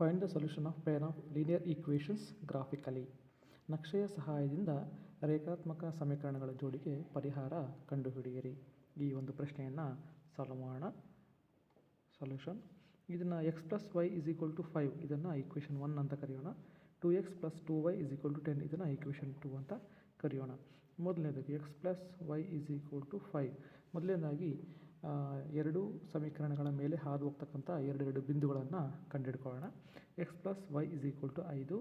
Find the solution of pair of linear equations graphically ನಕ್ಷೆಯ ಸಹಾಯದಿಂದ ರೇಖಾತ್ಮಕ ಸಮೀಕರಣಗಳ ಜೋಡಿಗೆ ಪರಿಹಾರ ಕಂಡುಹಿಡಿಯಿರಿ. ಈ ಒಂದು ಪ್ರಶ್ನೆಯನ್ನು ಸಾಲ್ವ್ ಮಾಡೋಣ ಸೊಲ್ಯೂಷನ್ ಇದನ್ನು X plus Y is equal to five ಇದನ್ನು ಈಕ್ವೇಷನ್ ಒನ್ ಅಂತ ಕರೆಯೋಣ. Two X plus two Y is equal to ten ಇದನ್ನು ಈಕ್ವೇಷನ್ ಟು ಅಂತ ಕರೆಯೋಣ. ಮೊದಲನೇದಾಗಿ X plus Y is equal to five ಮೊದಲನೇದಾಗಿ ಎರಡು ಸಮೀಕರಣಗಳ ಮೇಲೆ ಹಾದು ಹೋಗ್ತಕ್ಕಂಥ ಎರಡೆರಡು ಬಿಂದುಗಳನ್ನು ಕಂಡುಹಿಡ್ಕೊಳ್ಳೋಣ. X plus Y is equal to ಐದು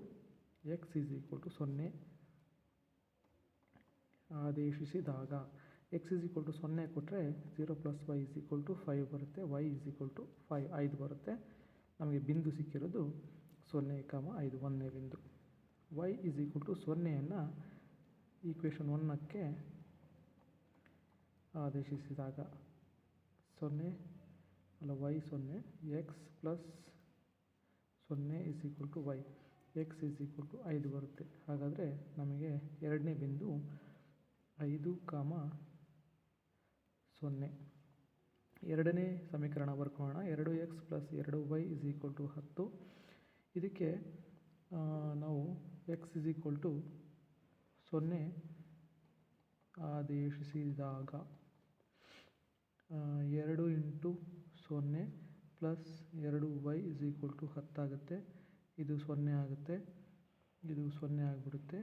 ಎಕ್ಸ್ ಇಸ್ ಈಕ್ವಲ್ ಟು ಸೊನ್ನೆ ಆದೇಶಿಸಿದಾಗ ಎಕ್ಸ್ ಇಸ್ ಈಕ್ವಲ್ ಟು ಸೊನ್ನೆ ಕೊಟ್ಟರೆ zero plus Y is equal to five ಬರುತ್ತೆ Y is equal to five ಐದು ಬರುತ್ತೆ. ನಮಗೆ ಬಿಂದು ಸಿಕ್ಕಿರೋದು ಸೊನ್ನೆ ಕಾಮ ಐದು ಒಂದನೇ ಬಿಂದು. ವೈ ಇಸ್ ಈಕ್ವಲ್ ಟು ಸೊನ್ನೆಯನ್ನು ಈಕ್ವೇಷನ್ ಒನ್ನಕ್ಕೆ ಆದೇಶಿಸಿದಾಗ ಸೊನ್ನೆ ಅಲ್ಲ ವೈ ಸೊನ್ನೆ ಎಕ್ಸ್ ಪ್ಲಸ್ ಸೊನ್ನೆ is equal to Y X is equal to ಐದು ಬರುತ್ತೆ. ಹಾಗಾದರೆ ನಮಗೆ ಎರಡನೇ ಬಿಂದು ಐದು ಕಾಮ ಸೊನ್ನೆ. ಎರಡನೇ ಸಮೀಕರಣ ಬರ್ಕೊಳ್ಳೋಣ ಎರಡು ಎಕ್ಸ್ ಪ್ಲಸ್ ಎರಡು ವೈ ಇಸ್ ಈಕ್ವಲ್ ಟು ಹತ್ತು. ಇದಕ್ಕೆ ನಾವು ಎಕ್ಸ್ ಇಸ್ ಈಕ್ವಲ್ ಟು ಸೊನ್ನೆ ಆದೇಶಿಸಿದಾಗ ಎರಡು ಇಂಟು ಸೊನ್ನೆ ಪ್ಲಸ್ ಎರಡು ವೈ ಇಸ್ ಈಕ್ವಲ್ ಟು ಹತ್ತಾಗುತ್ತೆ. ಇದು ಸೊನ್ನೆ ಆಗುತ್ತೆ. ಇದು ಸೊನ್ನೆ ಆಗಿಬಿಡುತ್ತೆ.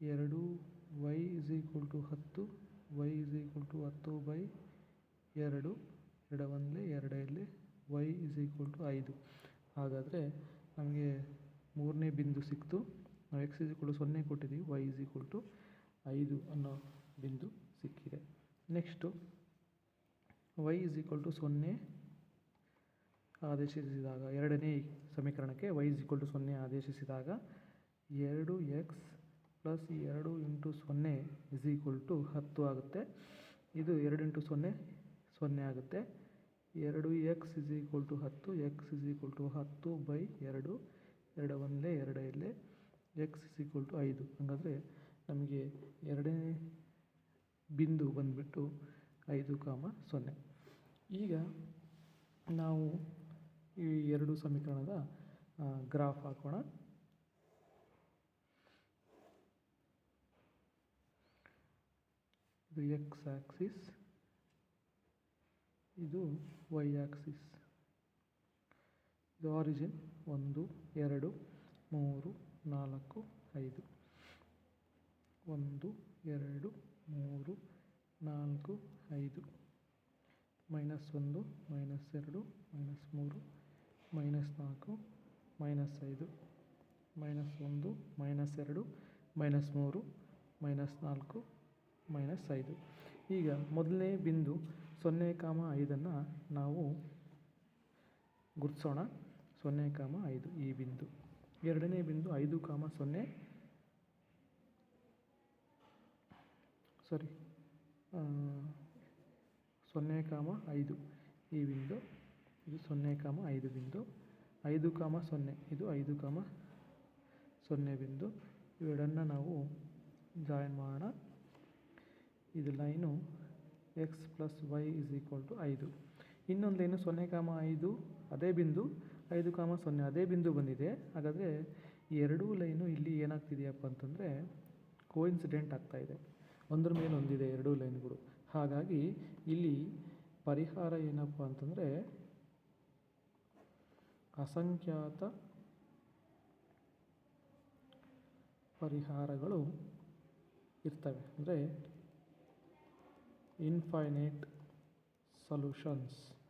ಎರಡು ವೈ ಇಸ್ ಈಕ್ವಲ್ ಟು ಹತ್ತು, ವೈ ಇಸ್ ಈಕ್ವಲ್ ಟು ಹತ್ತು ಬೈ ಎರಡು. ಎರಡು ಒಂದಲೇ ಎರಡು ಇಲ್ಲಿ ವೈ ಇಸ್ ಈಕ್ವಲ್ ಟು ಐದು. ಹಾಗಾದರೆ ನಮಗೆ ಮೂರನೇ ಬಿಂದು ಸಿಕ್ತು. ನಾವು ಎಕ್ಸ್ ಇಸ್ ಈಕ್ವಲ್ ಟು ಸೊನ್ನೆ ಕೊಟ್ಟಿದ್ದೀವಿ ವೈ ಇಸ್ ಈಕ್ವಲ್ ಟು ಐದು ಅನ್ನೋ ಬಿಂದು ಸಿಕ್ಕಿದೆ. Next Y is equal to ಸೊನ್ನೆ ಆದೇಶಿಸಿದಾಗ ಎರಡನೇ ಸಮೀಕರಣಕ್ಕೆ ವೈ ಇಸ್ ಈಕ್ವಲ್ ಟು ಸೊನ್ನೆ ಆದೇಶಿಸಿದಾಗ ಎರಡು ಎಕ್ಸ್ ಪ್ಲಸ್ ಎರಡು ಇಂಟು ಸೊನ್ನೆ ಇಸ್ ಈಕ್ವಲ್ ಟು ಹತ್ತು ಆಗುತ್ತೆ. ಇದು ಎರಡು ಇಂಟು ಸೊನ್ನೆ ಸೊನ್ನೆ ಆಗುತ್ತೆ. ಎರಡು ಎಕ್ಸ್ ಇಸ್ ಈಕ್ವಲ್ ಟು ಹತ್ತು ಎಕ್ಸ್ ಇಸ್ ಈಕ್ವಲ್ ಟು ಹತ್ತು ಬೈ ಎರಡು ಎರಡು ಒಂದೇ, ಎರಡು ಇಲ್ಲೇ ಎಕ್ಸ್ ಇಸ್ ಈಕ್ವಲ್ ಟು ಐದು. ಹಾಗಾದರೆ ನಮಗೆ ಎರಡನೇ ಬಿಂದು ಬಂದುಬಿಟ್ಟು ಐದು ಕಾಮ ಸೊನ್ನೆ. ಈಗ ನಾವು ಈ ಎರಡು ಸಮೀಕರಣದ ಗ್ರಾಫ್ ಹಾಕೋಣ. ಇದು ಎಕ್ಸ್ ಆಕ್ಸಿಸ್ ಇದು ವೈ ಆಕ್ಸಿಸ್ ಇದು ಆರಿಜಿನ್ ಒಂದು, ಎರಡು, ಮೂರು, ನಾಲ್ಕು, ಐದು. ಒಂದು, ಎರಡು, ಮೂರು ನಾಲ್ಕು, ಐದು, ಮೈನಸ್ ಒಂದು, ಮೈನಸ್ ಎರಡು, ಮೈನಸ್ ಮೂರು, ಮೈನಸ್ ನಾಲ್ಕು, ಮೈನಸ್ ಐದು, ಮೈನಸ್ ಒಂದು, ಮೈನಸ್ ಎರಡು, ಮೈನಸ್ ಮೂರು, ಮೈನಸ್ ನಾಲ್ಕು, ಮೈನಸ್ ಐದು. ಈಗ ಮೊದಲನೇ ಬಿಂದು ಸೊನ್ನೆ ಕಾಮ ಐದನ್ನು ನಾವು ಗುರುತಿಸೋಣ ಸೊನ್ನೆ ಕಾಮ ಐದು ಈ ಬಿಂದು. ಎರಡನೇ ಬಿಂದು ಐದು ಕಾಮ ಸೊನ್ನೆ. ಸಾರಿ ಸೊನ್ನೆ ಕಾಮ ಐದು. ಈ ಬಿಂದು, ಇದು ಸೊನ್ನೆ ಕಾಮ ಐದು ಬಿಂದು, ಐದು ಕಾಮ ಸೊನ್ನೆ, ಇದು ಐದು ಕಾಮ ಸೊನ್ನೆ ಬಿಂದು. ಇವೆರಡನ್ನು ನಾವು ಜಾಯಿನ್ ಮಾಡೋಣ. ಇದು line X plus Y is equal to ಐದು. ಇನ್ನೊಂದು ಲೈನು ಸೊನ್ನೆ ಕಾಮ ಐದು, ಅದೇ ಬಿಂದು, ಐದು ಕಾಮ ಸೊನ್ನೆ, ಅದೇ ಬಿಂದು ಬಂದಿದೆ. ಹಾಗಾದರೆ ಎರಡೂ ಲೈನು ಇಲ್ಲಿ ಏನಾಗ್ತಿದೆಯಪ್ಪ ಅಂತಂದರೆ ಕೋಇನ್ಸಿಡೆಂಟ್ ಆಗ್ತಾಯಿದೆ ಒಂದ್ರ ಮೇಲೆ ಒಂದಿದೆ ಎರಡೂ ಲೈನ್ಗಳು. ಹಾಗಾಗಿ ಇಲ್ಲಿ ಪರಿಹಾರ ಏನಪ್ಪ ಅಂತಂದರೆ ಅಸಂಖ್ಯಾತ ಪರಿಹಾರಗಳು ಇರ್ತವೆ. ಅಂದರೆ ಇನ್ಫೈನೈಟ್ ಸೊಲ್ಯೂಷನ್ಸ್